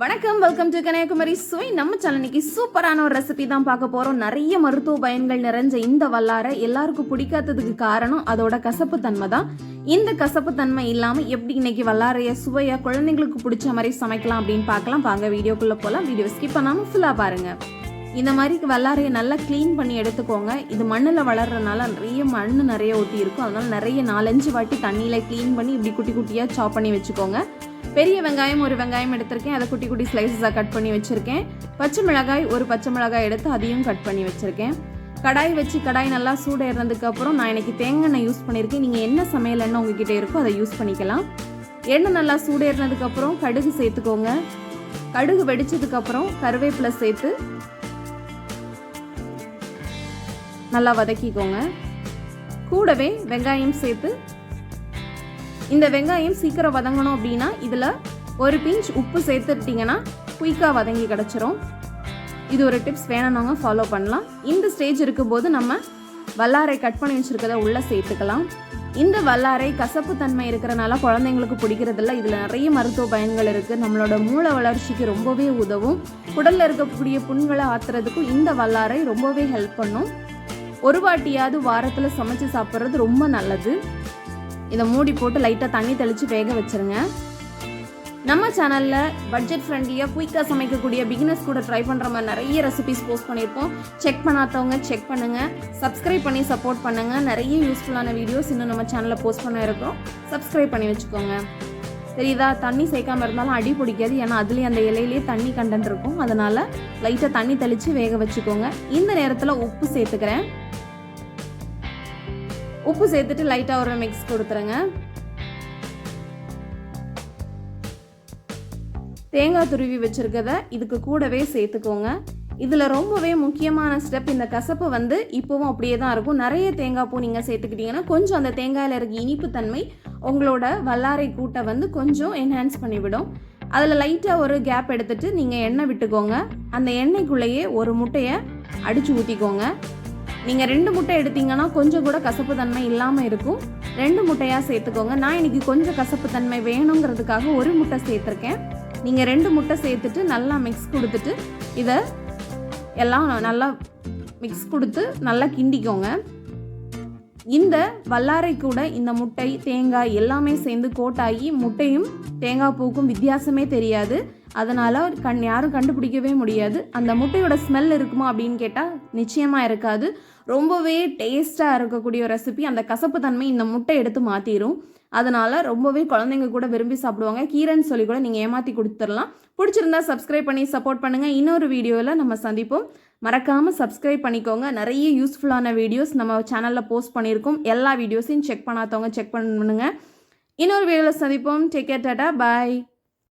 வணக்கம் welcome to Kanyakumari சுவை. நம்ம சேனலுக்கு சூப்பரான ஒரு ரெசிபி தான் பார்க்க போறோம். நிறைய மருத்துவ பயன்கள் நிறைஞ்ச இந்த வல்லாரை எல்லாருக்கும் பிடிக்காததுக்கு காரணம் அதோட கசப்பு தன்மை தான். இந்த கசப்பு தன்மை இல்லாம எப்படி இன்னைக்கு வல்லாரைய சுவையா குழந்தைங்களுக்கு பிடிச்ச மாதிரி சமைக்கலாம் அப்படின்னு பார்க்கலாம். வாங்க வீடியோக்குள்ள போலாம். வீடியோ ஸ்கிப் பண்ணாம ஃபுல்லா பாருங்க. இந்த மாதிரி வல்லாரையை நல்லா க்ளீன் பண்ணி எடுத்துக்கோங்க. இது மண்ணில் வளர்றதுனால நிறைய மண் நிறைய ஒட்டி இருக்கும். அதனால நிறைய நாலஞ்சு வாட்டி தண்ணியில் க்ளீன் பண்ணி இப்படி குட்டி குட்டியாக சாப் பண்ணி வச்சுக்கோங்க. பெரிய வெங்காயம் ஒரு வெங்காயம் எடுத்திருக்கேன். அதை குட்டி குட்டி ஸ்லைசஸாக கட் பண்ணி வச்சுருக்கேன். பச்சை மிளகாய் ஒரு பச்சை மிளகாய் எடுத்து அதையும் கட் பண்ணி வச்சுருக்கேன். கடாய் வச்சு கடாய் நல்லா சூடேறதுக்கப்புறம் நான் இன்றைக்கி தேங்காய் எண்ணெய் யூஸ் பண்ணியிருக்கேன் நீங்கள் என்ன சமையல் எண்ணெய் உங்ககிட்ட இருக்கோ அதை யூஸ் பண்ணிக்கலாம். எண்ணெய் நல்லா சூடேறினதுக்கப்புறம் கடுகு சேர்த்துக்கோங்க. கடுகு வெடிச்சதுக்கப்புறம் கருவேப்பிலை சேர்த்து நல்லா வதக்கிக்கோங்க. கூடவே வெங்காயம் சேர்த்து இந்த வெங்காயம் சீக்கிரம் வதங்கணும் அப்படின்னா இதில் ஒரு பிஞ்ச் உப்பு சேர்த்துட்டிங்கன்னா குயிக்காக வதங்கி கிடச்சிரும். இது ஒரு டிப்ஸ் வேணும்னாங்க ஃபாலோ பண்ணலாம். இந்த ஸ்டேஜ் இருக்கும்போது நம்ம வல்லாரை கட் பண்ணி வச்சுருக்கத உள்ளே சேர்த்துக்கலாம். இந்த வல்லாரை கசப்பு தன்மை இருக்கிறனால குழந்தைங்களுக்கு பிடிக்கிறதில்ல. இதில் நிறைய மருத்துவ பயன்கள் இருக்குது நம்மளோட மூளை வளர்ச்சிக்கு ரொம்பவே உதவும். குடலில் இருக்கக்கூடிய புண்களை ஆத்துறதுக்கும் இந்த வல்லாரை ரொம்பவே ஹெல்ப் பண்ணும். ஒரு வாட்டியாவது வாரத்தில் சமைச்சு சாப்பிட்றது ரொம்ப நல்லது. இதை மூடி போட்டு லைட்டாக தண்ணி தெளித்து வேக வச்சிருங்க. நம்ம சேனலில் பட்ஜெட் ஃப்ரெண்ட்லியாக குயிக்காக சமைக்கக்கூடிய பிகினர்ஸ் கூட ட்ரை பண்ணுற மாதிரி நிறைய ரெசிபிஸ் போஸ்ட் பண்ணியிருப்போம் செக் பண்ணாதவங்க செக் பண்ணுங்கள் சப்ஸ்கிரைப் பண்ணி சப்போர்ட் பண்ணுங்கள் நிறைய யூஸ்ஃபுல்லான வீடியோஸ் இன்னும் நம்ம சேனலில் போஸ்ட் பண்ண இருக்கோம். சப்ஸ்கிரைப் பண்ணி வச்சுக்கோங்க. தெரியுதா? தண்ணி சேர்க்காமல் இருந்தாலும் அடி பிடிக்காது. ஏன்னா அதுலேயும் அந்த இலையிலேயே தண்ணி கண்டென்ட் இருக்கும். அதனால் லைட்டாக தண்ணி தெளித்து வேக வச்சுக்கோங்க. இந்த நேரத்தில் உப்பு சேர்த்துக்கிறேன். உப்பு சேர்த்துட்டு லைட்டாக ஒரு மிக்ஸ் கொடுத்துருங்க. தேங்காய் துருவி வச்சுருக்கத இதுக்கு கூடவே சேர்த்துக்கோங்க. இதில் ரொம்பவே முக்கியமான ஸ்டெப் இந்த கசப்பு வந்து இப்போவும் அப்படியே தான் இருக்கும். நிறைய தேங்காய் பூ நீங்கள் சேர்த்துக்கிட்டிங்கன்னா கொஞ்சம் அந்த தேங்காயில் இருக்க இனிப்பு தன்மை உங்களோட வல்லாரை கூட்டை வந்து கொஞ்சம் என்ஹான்ஸ் பண்ணிவிடும். அதில் லைட்டாக ஒரு கேப் எடுத்துட்டு நீங்கள் எண்ணெய் விட்டுக்கோங்க. அந்த எண்ணெய்க்குள்ளேயே ஒரு முட்டையை அடித்து ஊற்றிக்கோங்க நீங்கள் ரெண்டு முட்டை எடுத்தீங்கன்னா கொஞ்சம் கூட கசப்பு தன்மை இல்லாமல் இருக்கும். ரெண்டு முட்டையாக சேர்த்துக்கோங்க. நான் இன்னைக்கு கொஞ்சம் கசப்பு தன்மை வேணுங்கிறதுக்காக ஒரு முட்டை சேர்த்துருக்கேன். நீங்கள் ரெண்டு முட்டை சேர்த்துட்டு நல்லா மிக்ஸ் கொடுத்துட்டு இதை எல்லாம் நல்லா மிக்ஸ் கொடுத்து நல்லா கிண்டிக்கோங்க. இந்த வல்லாரை கூட இந்த முட்டை தேங்காய் எல்லாமே சேர்ந்து கோட்டாகி முட்டையும் தேங்காய் பூக்கும் வித்தியாசமே தெரியாது. அதனால் கண் யாரும் கண்டுபிடிக்கவே முடியாது. அந்த முட்டையோட ஸ்மெல் இருக்குமா அப்படின்னு கேட்டால் நிச்சயமாக இருக்காது. ரொம்பவே டேஸ்ட்டாக இருக்கக்கூடிய ரெசிபி அந்த கசப்பு தன்மை இந்த முட்டை எடுத்து மாற்றிடும் அதனால் ரொம்பவே குழந்தைங்க கூட விரும்பி சாப்பிடுவாங்க. கீரைன்னு சொல்லி கூட நீங்கள் ஏமாற்றி கொடுத்துடலாம். பிடிச்சிருந்தா சப்ஸ்கிரைப் பண்ணி சப்போர்ட் பண்ணுங்கள் இன்னொரு வீடியோவில் நம்ம சந்திப்போம். மறக்காமல் சப்ஸ்கிரைப் பண்ணிக்கோங்க. நிறைய யூஸ்ஃபுல்லான வீடியோஸ் நம்ம சேனலில் போஸ்ட் பண்ணியிருக்கோம். எல்லா வீடியோஸையும் செக் பண்ணாதவங்க செக் பண்ணுங்க. இன்னொரு வீடியோவில் சந்திப்போம். டேக் கேர் டாட்டா பாய்